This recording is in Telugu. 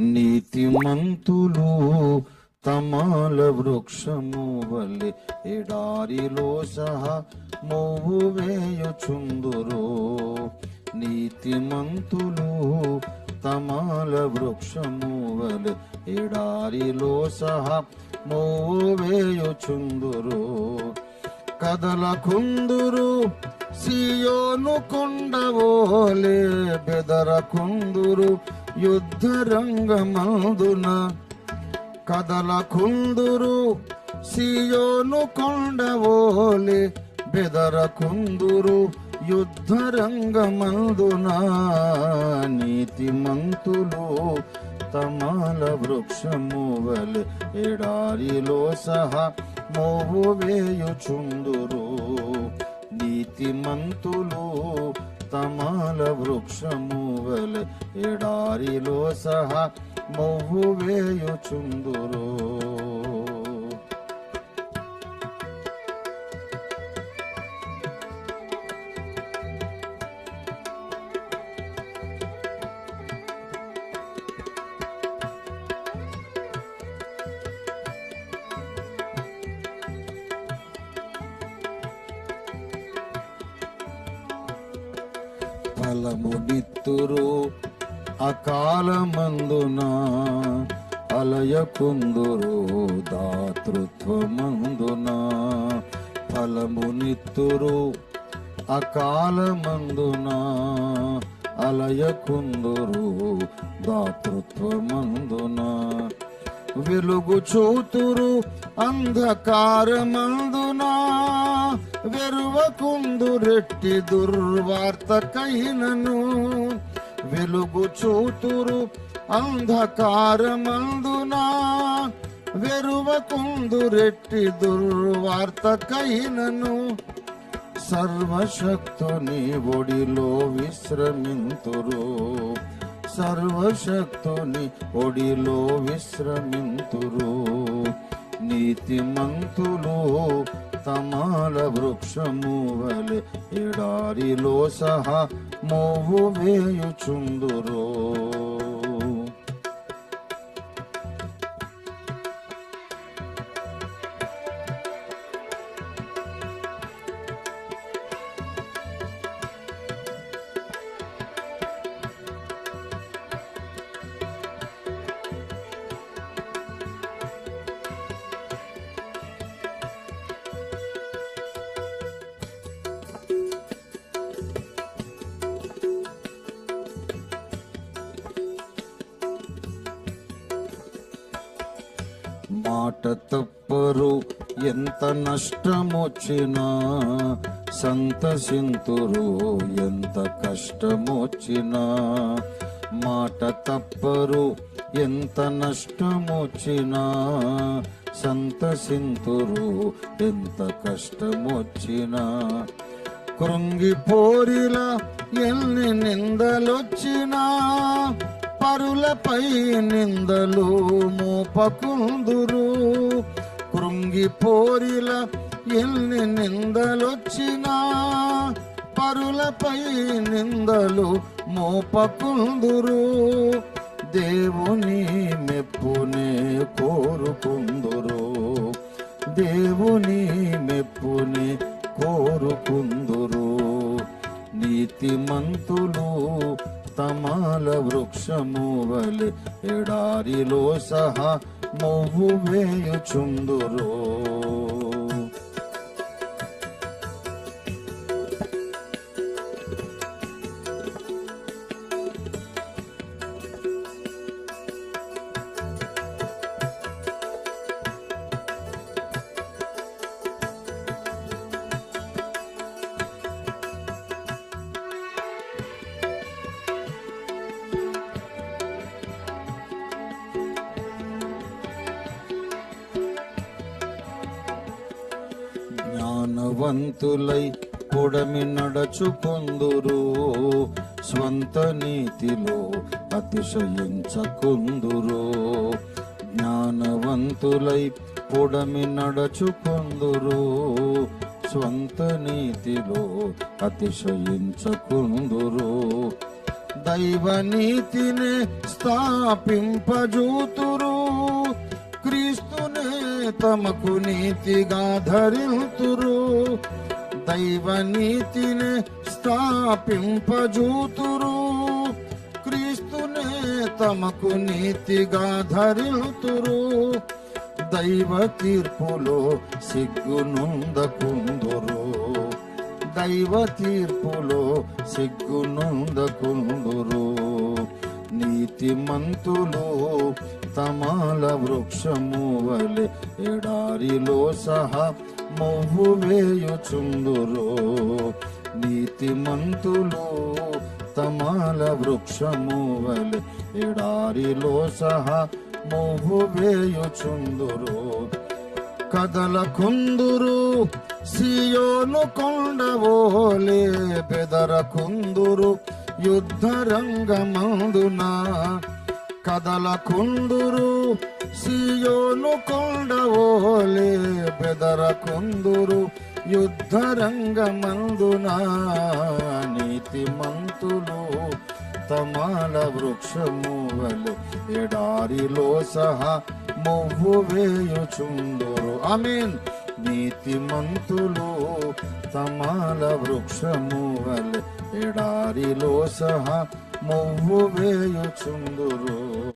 నీతిమంతులు తమాల వృక్షము వలె ఎడారిలో సహా మోవు వేయుచుందురు. నీతిమంతులు తమాల వృక్షము వలె ఎడారిలో సహా మోవు వేయుచుందురు. కదలకుందురు సియోను కొండవోలే బెదరకుందురు. కుందురు యుద్ధ రంగమందున కదల కుందురు సియోను కొండవోలే బెదర కుందురు యుద్ధ రంగమందున నీతిమంతులు తమాల వృక్షము వలె ఎడారిలో సహా మోవు వేయుచుందురు నీతిమంతులు తమాల వృక్షము వలె ఎడారిలో సహా మోవు వేయుచుందురు ఫలమునిత్తురు అకాలమందున అలయకుందురు దాతృత్వమందున ఫలమునిత్తురు అకాలమందున అలయకుందురు దాతృత్వమందున వెలుగు చూతురు రెట్టి దుర్వార్త దుర్వార్తకైనను. వెలుగు చూతురు రెట్టి దుర్వార్త దుర్వార్తకైనను. సర్వశక్తుని ఒడిలో విశ్రమింతురు. సర్వశక్తుని ఒడిలో విశ్రమింతురు. నీతిమంతులు తమాల వృక్షము వలె ఎడారిలో సహా మోవు వేయుచుందురో. మాట తప్పరు. ఎంత నష్టమొచ్చినా సంతసింతురు. ఎంత కష్టమొచ్చినా మాట తప్పరు. ఎంత నష్టమొచ్చినా సంతసింతురు. ఎంత కష్టమొచ్చినా కృంగిపోరిలా ఎన్ని నిందలొచ్చినా పరులపై నిందలు మోపకుందురు. కృంగిపోరిల ఎన్ని నిందలొచ్చినా పరులపై నిందలు మోపకుందురు. దేవుని మెప్పునే కోరుకుందురు. దేవుని మెప్పుని కోరుకుందురు. నీతిమంతులు తమాల వృక్షము వలె ఎడారిలో సహా మొవ్వు వేయుచుందురో. వంతులై పొడమి నడచుకుందురు. స్వంత నీతిలో అతిశయించకుందురు. జ్ఞానవంతులై పొడమి నడచుకుందురు. స్వంత నీతిలో అతిశయించకుందురు. దైవ నీతిని స్థాపింపజూతురు. తమకు నీతిగా ధరింతురు. దైవ నీతిని స్థాపింపజూతురు. క్రీస్తునే తమకు నీతిగా ధరింతురు. దైవ తీర్పులో సిగ్గునుందకుందురు దైవ తీర్పులో సిగ్గునుందకుందురు నీతిమంతులు తమాల వృక్షము వలె ఎడారిలో సహా మొవ్వు వేయుచుందురు. నీతిమంతులు తమాల వృక్షము వలె ఎడారిలో సహా మొవ్వు వేయుచుందురు. కదల కుందురు సియోను కొండవోలే బెదర కుందురు యుద్ధ రంగమందున కదల కుందురు సియోను కొండవోలే బెదర కుందురు యుద్ధ రంగమందున నీతిమంతులు తమాల వృక్షము వలె ఎడారిలో సహా మొవ్వు వేయుచుందురు. ఆమీన్. నీతిమంతులు తమాల వృక్షము వలె ఎడారిలో సహా మొవ్వు వేయుచుందురు.